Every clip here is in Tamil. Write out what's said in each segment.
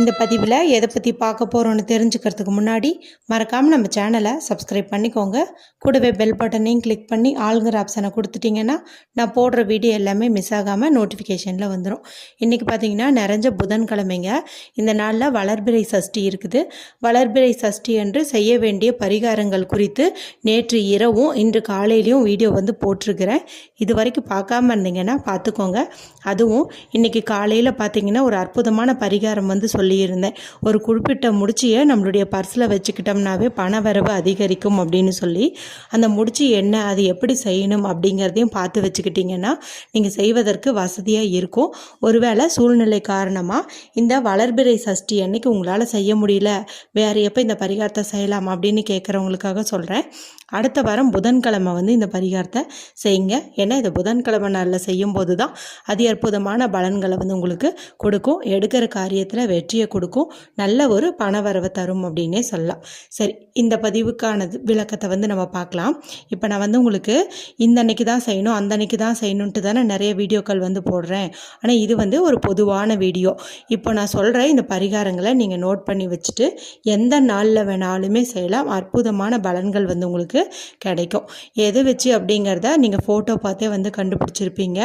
இந்த பதிவில் எதை பற்றி பார்க்க போகிறோன்னு தெரிஞ்சுக்கிறதுக்கு முன்னாடி மறக்காமல் நம்ம சேனலை சப்ஸ்கிரைப் பண்ணிக்கோங்க. கூடவே பெல் பட்டனையும் கிளிக் பண்ணி ஆளுங்கிற ஆப்ஷனை கொடுத்துட்டிங்கன்னா நான் போடுற வீடியோ எல்லாமே மிஸ் ஆகாமல் நோட்டிஃபிகேஷனில் வந்துடும் இன்றைக்கி பார்த்தீங்கன்னா நிறைஞ்ச புதன்கிழமைங்க. இந்த நாளில் வளர்பிறை சஷ்டி இருக்குது. வளர்பிறை சஷ்டி என்று செய்ய வேண்டிய பரிகாரங்கள் குறித்து நேற்று இரவும் இன்று காலையிலையும் வீடியோ வந்து போட்டிருக்கிறேன். இது வரைக்கும் பார்க்காம இருந்தீங்கன்னா பார்த்துக்கோங்க. அதுவும் இன்றைக்கி காலையில் பார்த்தீங்கன்னா ஒரு அற்புதமான பரிகாரம் வந்து சொல்லியிருந்தேன். ஒரு குறிப்பிட்ட முடிச்சியை நம்மளுடைய பர்ஸில் வச்சுக்கிட்டோம்னாவே பண வரவு அதிகரிக்கும் அப்படின்னு சொல்லி அந்த முடிச்சு என்ன அது எப்படி செய்யணும் அப்படிங்கிறதையும் பார்த்து வச்சுக்கிட்டிங்கன்னா நீங்கள் செய்வதற்கு வசதியாக இருக்கும். ஒருவேளை சூழ்நிலை காரணமாக இந்த வளர்பிறை சஷ்டி அன்னைக்கு உங்களால் செய்ய முடியல வேறு எப்போ இந்த பரிகாரத்தை செய்யலாம் அப்படின்னு கேட்குறவங்களுக்காக சொல்கிறேன் அடுத்த வாரம் புதன்கிழமை வந்து இந்த பரிகாரத்தை செய்யுங்க. ஏன்னா இதை புதன்கிழமை நாளில் செய்யும்போது தான் அதி அற்புதமான பலன்களை வந்து உங்களுக்கு கொடுக்கும். எடுக்கிற காரியத்தில் வெற்றி வெற்றியை கொடுக்கும். நல்ல ஒரு பண வரவை தரும் அப்படின்னே சொல்லலாம். சரி இந்த பதிவுக்கானது விளக்கத்தை வந்து நம்ம பார்க்கலாம். இப்போ நான் வந்து உங்களுக்கு இந்த அன்னைக்கு தான் செய்யணும் அந்த அன்னைக்கு தான் செய்யணுன்ட்டு தானே நிறைய வீடியோக்கள் வந்து போடுறேன். ஆனால் இது வந்து ஒரு பொதுவான வீடியோ. இப்போ நான் சொல்கிற இந்த பரிகாரங்களை நீங்கள் நோட் பண்ணி வச்சுட்டு எந்த நாளில் வேணாலுமே செய்யலாம். அற்புதமான பலன்கள் வந்து உங்களுக்கு கிடைக்கும். எது வச்சு அப்படிங்கிறத நீங்கள் ஃபோட்டோ பார்த்தே வந்து கண்டுபிடிச்சிருப்பீங்க.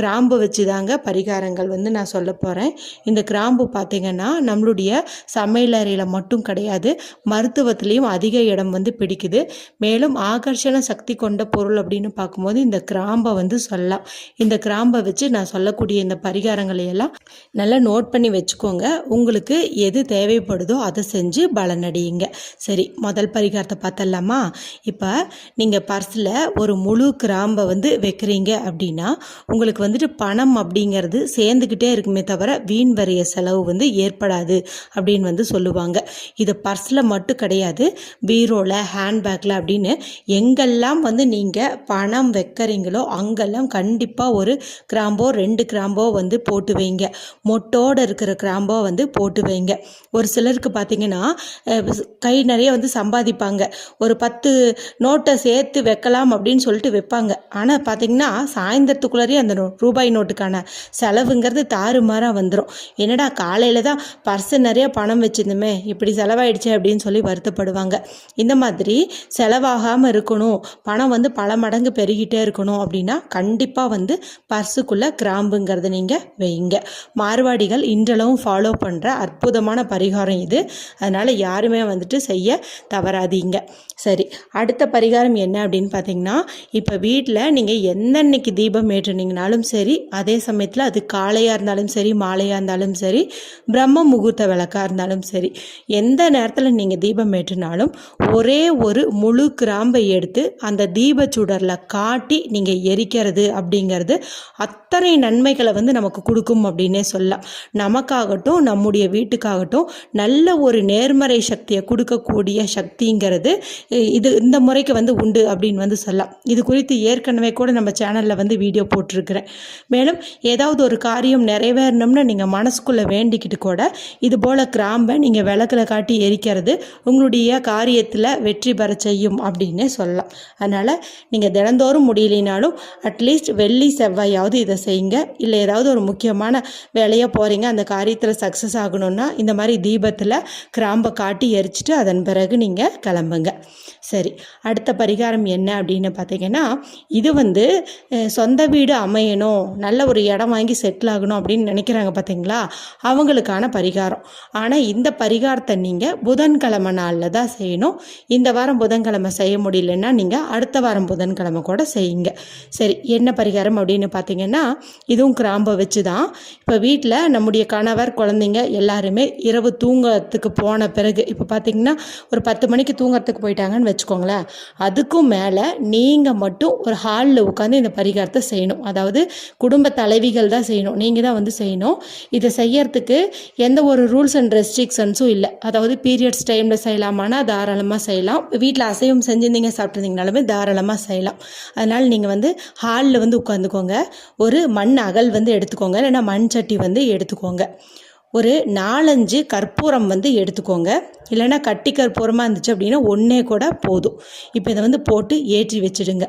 கிராம்பு வச்சு தாங்க பரிகாரங்கள் வந்து நான் சொல்ல போகிறேன் இந்த கிராம்பு பார்த்தீங்கன்னா நம்மளுடைய சமையலறையில் மட்டும் கிடையாது மருத்துவத்திலையும் அதிக இடம் வந்து பிடிக்குது. மேலும் ஆகர்ஷண சக்தி கொண்ட பொருள் அப்படின்னு பார்க்கும்போது இந்த கிராம்பை வந்து சொல்லலாம். இந்த கிராம்பை வச்சு நான் சொல்லக்கூடிய இந்த பரிகாரங்களை எல்லாம் நல்லா நோட் பண்ணி வச்சுக்கோங்க. உங்களுக்கு எது தேவைப்படுதோ அதை செஞ்சு பலனடையுங்க சரி முதல் பரிகாரத்தை பார்த்தலாமா இப்போ நீங்கள் பர்ஸில் ஒரு முழு கிராம்பை வந்து வைக்கிறீங்க அப்படின்னா உங்களுக்கு வந்துட்டு பணம் அப்படிங்கிறது சேர்ந்துக்கிட்டே இருக்குமே தவிர வீண் வரைய செலவு வந்து ஏற்படாது அப்படின்னு வந்து சொல்லுவாங்க. இது பர்ஸில் மட்டும் கிடையாது. பீரோவில் ஹேண்ட்பேக்கில் அப்படின்னு எங்கெல்லாம் வந்து நீங்கள் பணம் வைக்கிறீங்களோ அங்கெல்லாம் கண்டிப்பாக ஒரு கிராம்போ ரெண்டு கிராம்போ வந்து போட்டு வைங்க. மொட்டோடு இருக்கிற கிராம்போ வந்து போட்டு வைங்க. ஒரு சிலருக்கு பார்த்தீங்கன்னா கை நிறைய வந்து சம்பாதிப்பாங்க. ஒரு பத்து நோட்டை சேர்த்து வைக்கலாம் அப்படின்னு சொல்லிட்டு வைப்பாங்க. ஆனால் பார்த்தீங்கன்னா சாயந்தரத்துக்குள்ளாரே அந்த ரூபாய் நோட்டுக்கான செலவுங்கிறது தாறுமாறாக வந்துடும் என்னடா காலையில் தான் பர்ஸு நிறைய பணம் வச்சிருந்தோமே இப்படி செலவாயிடுச்சு அப்படின்னு சொல்லி வருத்தப்படுவாங்க. இந்த மாதிரி செலவாகாமல் இருக்கணும் பணம் வந்து பல மடங்கு பெருகிட்டே இருக்கணும் அப்படின்னா கண்டிப்பாக வந்து பர்ஸுக்குள்ளே கிராம்புங்கிறத நீங்கள் வைங்க. மார்வாடிகள் இன்றளவும் ஃபாலோ பண்ணுற அற்புதமான பரிகாரம் இது. அதனால் யாருமே வந்துட்டு செய்ய தவறாதீங்க. சரி அடுத்த பரிகாரம் என்ன அப்படின்னு பார்த்தீங்கன்னா இப்போ வீட்டில் நீங்கள் என்னன்னைக்கு தீபம் ஏற்றுனீங்கனாலும் சரி அதே சமயத்தில் அது காலையாக இருந்தாலும் சரி மாலையாக இருந்தாலும் சரி பிரம்ம முகூர்த்த விளக்காக இருந்தாலும் சரி எந்த நேரத்தில் நீங்கள் தீபம் ஏற்றினாலும் ஒரே ஒரு முழு கிராம்பை எடுத்து அந்த தீப சுடரில் காட்டி நீங்கள் எரிக்கிறது அப்படிங்கிறது அத்தனை நன்மைகளை வந்து நமக்கு கொடுக்கும் அப்படின்னே சொல்லலாம். நமக்காகட்டும் நம்முடைய வீட்டுக்காகட்டும் நல்ல ஒரு நேர்மறை சக்தியை கொடுக்கக்கூடிய சக்திங்கிறது இது இந்த முறைக்கு வந்து உண்டு அப்படின்னு வந்து சொல்லலாம். இது குறித்து ஏற்கனவே கூட நம்ம சேனலில் வந்து வீடியோ போட்டிருக்கிறேன். மேலும் ஏதாவது ஒரு காரியம் நிறைவேறணும்னு நீங்கள் மனசுக்குள்ளே வேண்டிக்கிட்டு கூட இது இதுபோல் கிராம்பை நீங்கள் விளக்கில் காட்டி எரிக்கிறது உங்களுடைய காரியத்தில் வெற்றி பெற செய்யும் அப்படின்னு சொல்லலாம். அதனால் நீங்கள் தினந்தோறும் முடியலைனாலும் அட்லீஸ்ட் வெள்ளி செவ்வாயாவது இதை செய்யுங்க. இல்லை ஏதாவது ஒரு முக்கியமான வேலையாக போகிறீங்க அந்த காரியத்தில் சக்ஸஸ் ஆகணும்னா இந்த மாதிரி தீபத்தில் கிராம்பை காட்டி எரிச்சிட்டு அதன் பிறகு நீங்கள் கிளம்புங்க. சரி அடுத்த பரிகாரம் என்ன அப்படின்னு பார்த்தீங்கன்னா இது வந்து சொந்த வீடு அமையணும் நல்ல ஒரு இடம் வாங்கி செட்டில் ஆகணும் அப்படின்னு நினைக்கிறாங்க பார்த்தீங்களா? அவங்களுக்கான பரிகாரம். ஆனால் இந்த பரிகாரத்தை நீங்கள் புதன்கிழமை நாளில் தான் செய்யணும். இந்த வாரம் புதன்கிழமை செய்ய முடியலன்னா நீங்கள் அடுத்த வாரம் புதன்கிழமை கூட செய்யுங்க. சரி என்ன பரிகாரம் அப்படின்னு பார்த்தீங்கன்னா இதுவும் கிராம்பை வச்சு தான் இப்போ வீட்டில் நம்முடைய கணவர் குழந்தைங்க எல்லாருமே இரவு தூங்கறதுக்கு போன பிறகு இப்போ பார்த்தீங்கன்னா ஒரு பத்து மணிக்கு தூங்கிறதுக்கு போயிட்டாங்கன்னு வச்சு வச்சுக்கோங்களேன். அதுக்கும் மேலே நீங்கள் மட்டும் ஒரு ஹாலில் உட்காந்து இந்த பரிகாரத்தை செய்யணும். அதாவது குடும்ப தலைவிகள் தான் செய்யணும். நீங்கள் தான் வந்து செய்யணும். இதை செய்யறதுக்கு எந்த ஒரு ரூல்ஸ் அண்ட் ரெஸ்ட்ரிக்ஷன்ஸும் இல்லை. அதாவது பீரியட்ஸ் டைமில் செய்யலாமானா தாராளமாக செய்யலாம். வீட்டில் அசைவம் செஞ்சுருந்தீங்க சாப்பிட்ருந்தீங்கனாலுமே தாராளமாக செய்யலாம். அதனால் நீங்கள் வந்து ஹாலில் வந்து உட்காந்துக்கோங்க ஒரு மண் அகல் வந்து எடுத்துக்கோங்க. இல்லைன்னா மண் சட்டி வந்து எடுத்துக்கோங்க. ஒரு நாலஞ்சு கற்பூரம் வந்து எடுத்துக்கோங்க. இல்லைன்னா கட்டி கற்பூரமாக இருந்துச்சு அப்படின்னா ஒன்றே கூட போதும். இப்போ இதை வந்து போட்டு ஏற்றி வச்சிடுங்க.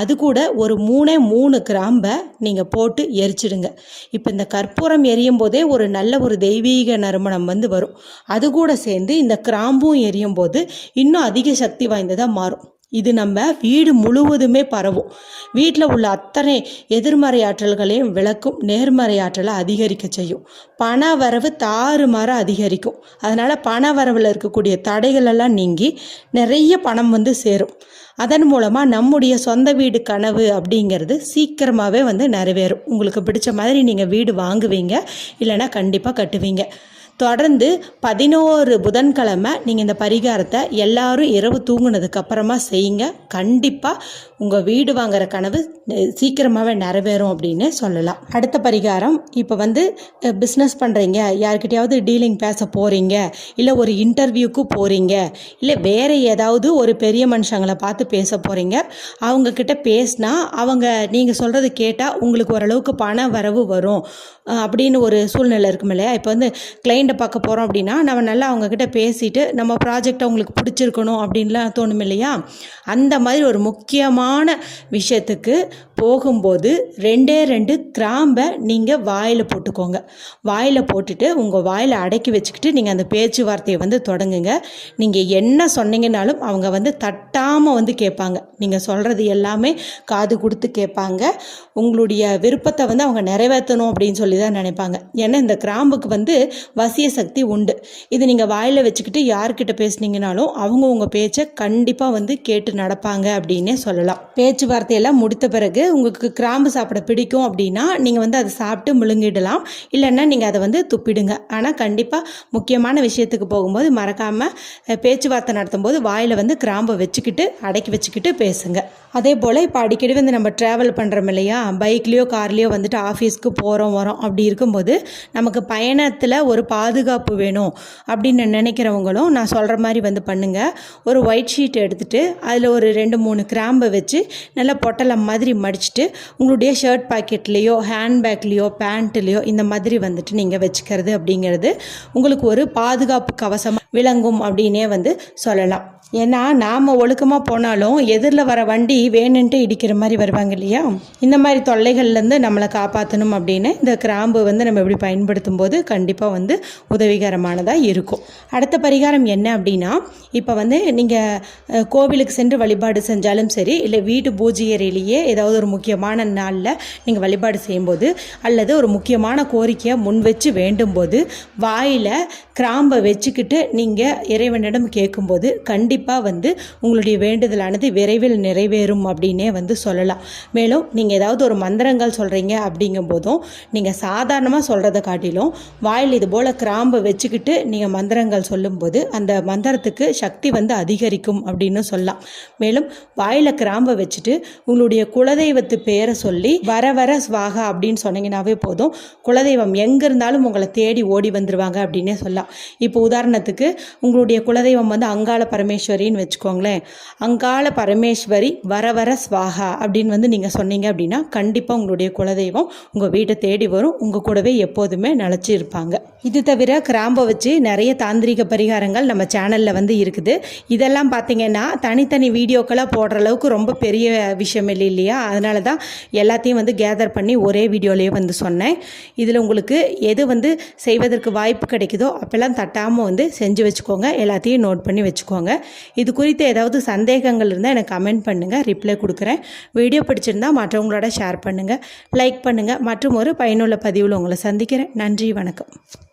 அது கூட ஒரு மூணே மூணு கிராம்பை நீங்கள் போட்டு எரிச்சிடுங்க. இப்போ இந்த கற்பூரம் எரியும் போதே ஒரு நல்ல ஒரு தெய்வீக நறுமணம் வந்து வரும். அது கூட சேர்ந்து இந்த கிராம்பும் எரியும் போது இன்னும் அதிக சக்தி வாய்ந்ததாக மாறும். இது நம்ம வீடு முழுவதுமே பரவும். வீட்டில் உள்ள அத்தனை எதிர்மறை ஆற்றல்களையும் விளக்கும் நேர்மறை ஆற்றலை அதிகரிக்க செய்யும். பண வரவு தாறுமாற அதிகரிக்கும். அதனால் பண வரவில் இருக்கக்கூடிய தடைகள் எல்லாம் நீங்கி நிறைய பணம் வந்து சேரும். அதன் மூலமாக நம்முடைய சொந்த வீடு கனவு அப்படிங்கிறது சீக்கிரமாகவே வந்து நிறைவேறும். உங்களுக்கு பிடிச்ச மாதிரி நீங்கள் வீடு வாங்குவீங்க. இல்லைன்னா கண்டிப்பாக கட்டுவீங்க. தொடர்ந்து பதினோரு புதன்கிழமை நீங்கள் இந்த பரிகாரத்தை எல்லாரும் இரவு தூங்கினதுக்கப்புறமா செய்யுங்க. கண்டிப்பாக உங்கள் வீடு வாங்குற கனவு சீக்கிரமாகவே நிறைவேறும் அப்படின்னு சொல்லலாம். அடுத்த பரிகாரம் இப்போ வந்து பிஸ்னஸ் பண்ணுறீங்க யார்கிட்டயாவது டீலிங் பேச போகிறீங்க இல்லை ஒரு இன்டர்வியூக்கு போகிறீங்க இல்லை வேறு ஏதாவது ஒரு பெரிய மனுஷங்களை பார்த்து பேச போகிறீங்க அவங்கக்கிட்ட பேசினா அவங்க நீங்கள் சொல்கிறது கேட்டால் உங்களுக்கு ஓரளவுக்கு பண வரவு வரும் அப்படின்னு ஒரு சூழ்நிலை இருக்கும் இல்லையா? இப்போ வந்து கிளைண்ட்டை பார்க்க போகிறோம் அப்படின்னா நம்ம நல்லா அவங்கக்கிட்ட பேசிட்டு நம்ம ப்ராஜெக்ட் அவங்களுக்கு பிடிச்சிருக்கணும் அப்படின்லாம் தோணும் இல்லையா? அந்த மாதிரி ஒரு முக்கியமான விஷயத்துக்கு போகும்போது ரெண்டே ரெண்டு கிராம்பை நீங்கள் வாயில் போட்டுக்கோங்க. வாயில் போட்டுட்டு உங்கள் வாயில் அடக்கி வச்சுக்கிட்டு நீங்கள் அந்த பேச்சுவார்த்தையை வந்து தொடங்குங்க. நீங்கள் என்ன சொன்னீங்கனாலும் அவங்க வந்து தட்டாமல் வந்து கேட்பாங்க. நீங்கள் சொல்கிறது எல்லாமே காது கொடுத்து கேட்பாங்க. உங்களுடைய விருப்பத்தை வந்து அவங்க நிறைவேற்றணும் அப்படின்னு சொல்லி தான் நினைப்பாங்க. ஏன்னா இந்த கிராம்புக்கு வந்து வசிய சக்தி உண்டு. இது நீங்கள் வாயில் வச்சுக்கிட்டு யார்கிட்ட பேசுனீங்கனாலும் அவங்க உங்கள் பேச்சை கண்டிப்பாக வந்து கேட்டு நடப்பாங்க அப்படின்னே சொல்லலாம். பேச்சுவார்த்தையெல்லாம் முடித்த பிறகு பிறகு உங்களுக்கு கிராம்பு சாப்பிட பிடிக்கும் அப்படின்னா நீங்கள் வந்து அதை சாப்பிட்டு முழுங்கிடலாம். இல்லைன்னா நீங்கள் அதை வந்து துப்பிடுங்க. ஆனால் கண்டிப்பாக முக்கியமான விஷயத்துக்கு போகும்போது மறக்காமல் பேச்சுவார்த்தை நடத்தும் போது வாயில் வந்து கிராம்பை வச்சுக்கிட்டு அடக்கி வச்சுக்கிட்டு பேசுங்க. அதே போல் இப்போ அடிக்கடி வந்து நம்ம ட்ராவல் பண்ணுறோம் இல்லையா? பைக்லேயோ கார்லேயோ வந்துட்டு ஆஃபீஸ்க்கு போகிறோம் வரோம் அப்படி இருக்கும்போது நமக்கு பயணத்தில் ஒரு பாதுகாப்பு வேணும் அப்படின்னு நினைக்கிறவங்களும் நான் சொல்கிற மாதிரி வந்து பண்ணுங்கள் ஒரு ஒயிட் ஷீட் எடுத்துகிட்டு அதில் ஒரு ரெண்டு மூணு கிராம்பை வச்சு நல்லா பொட்டலம் மாதிரி மடிச்சுட்டு உங்களுடைய ஷர்ட் பாக்கெட்லேயோ ஹேண்ட்பேக்லேயோ பேண்ட்லேயோ இந்த மாதிரி வந்துட்டு நீங்கள் வச்சுக்கிறது அப்படிங்கிறது உங்களுக்கு ஒரு பாதுகாப்பு கவசம் விளங்கும் அப்படின்னே வந்து சொல்லலாம். ஏன்னா நாம் ஒழுக்கமாக போனாலும் எதிரில் வர வண்டி வேணுன்ட்டு இடிக்கிற மாதிரி வருவாங்க இல்லையா? இந்த மாதிரி தொல்லைகள்லேருந்து நம்மளை காப்பாற்றணும் அப்படின்னு இந்த கிராம்பு வந்து நம்ம இப்படி பயன்படுத்தும் போது கண்டிப்பாக வந்து உதவிகரமானதாக இருக்கும். அடுத்த பரிகாரம் என்ன அப்படின்னா இப்போ வந்து நீங்கள் கோவிலுக்கு சென்று வழிபாடு செஞ்சாலும் சரி இல்லை வீட்டு பூஜை அறையிலேயே ஏதாவது ஒரு முக்கியமான நாளில் நீங்கள் வழிபாடு செய்யும்போது அல்லது ஒரு முக்கியமான கோரிக்கையை முன் வச்சு வேண்டும் போது வாயில் கிராம்பை வச்சுக்கிட்டு நீங்கள் இறைவனிடம் கேட்கும்போது கண்டிப்பாக கண்டிப்பாக வந்து உங்களுடைய வேண்டுதலானது விரைவில் நிறைவேறும் அப்படின்னே வந்து சொல்லலாம். மேலும் நீங்கள் ஏதாவது ஒரு மந்திரங்கள் சொல்கிறீங்க அப்படிங்கும் போதும் நீங்கள் சாதாரணமாக சொல்கிறத காட்டிலும் வாயில் இது போல் கிராம்பு வச்சுக்கிட்டு நீங்கள் மந்திரங்கள் சொல்லும்போது அந்த மந்திரத்துக்கு சக்தி வந்து அதிகரிக்கும் அப்படின்னு சொல்லலாம். மேலும் வாயில் கிராம்பை வச்சுட்டு உங்களுடைய குலதெய்வத்து பேரை சொல்லி வர வர ஸ்வாகா அப்படின்னு சொன்னீங்கன்னாவே போதும் குலதெய்வம் எங்கே இருந்தாலும் உங்களை தேடி ஓடி வந்துடுவாங்க அப்படின்னே சொல்லலாம். இப்போ உதாரணத்துக்கு உங்களுடைய குலதெய்வம் வந்து அங்காள பரமேஸ்வரர் பரமேஸ்வரின்னு வச்சுக்கோங்களேன். அங்காள பரமேஸ்வரி வர வர ஸ்வாகா அப்படின்னு வந்து நீங்கள் சொன்னீங்க அப்படின்னா கண்டிப்பாக உங்களுடைய குலதெய்வம் உங்கள் வீட்டை தேடி வரும். உங்கள் கூடவே எப்போதுமே நினச்சி இருப்பாங்க. இது தவிர கிராம்பை வச்சு நிறைய தாந்திரிக பரிகாரங்கள் நம்ம சேனலில் வந்து இருக்குது. இதெல்லாம் பார்த்தீங்கன்னா தனித்தனி வீடியோக்களாக போடுற அளவுக்கு ரொம்ப பெரிய விஷயம் இல்லை இல்லையா? அதனால தான் எல்லாத்தையும் வந்து கேதர் பண்ணி ஒரே வீடியோலேயே வந்து சொன்னேன். இதில் உங்களுக்கு எது வந்து செய்வதற்கு வாய்ப்பு கிடைக்குதோ அப்போல்லாம் தட்டாமல் வந்து செஞ்சு வச்சுக்கோங்க. எல்லாத்தையும் நோட் பண்ணி வச்சுக்கோங்க. இது குறித்து ஏதாவது சந்தேகங்கள் இருந்தால் எனக்கு கமெண்ட் பண்ணுங்கள் ரிப்ளை கொடுக்குறேன். வீடியோ பிடிச்சிருந்தால் மற்றவங்களோட ஷேர் பண்ணுங்கள் லைக் பண்ணுங்கள் மற்றும் ஒரு பயனுள்ள பதிவில் உங்களை சந்திக்கிறேன். நன்றி வணக்கம்.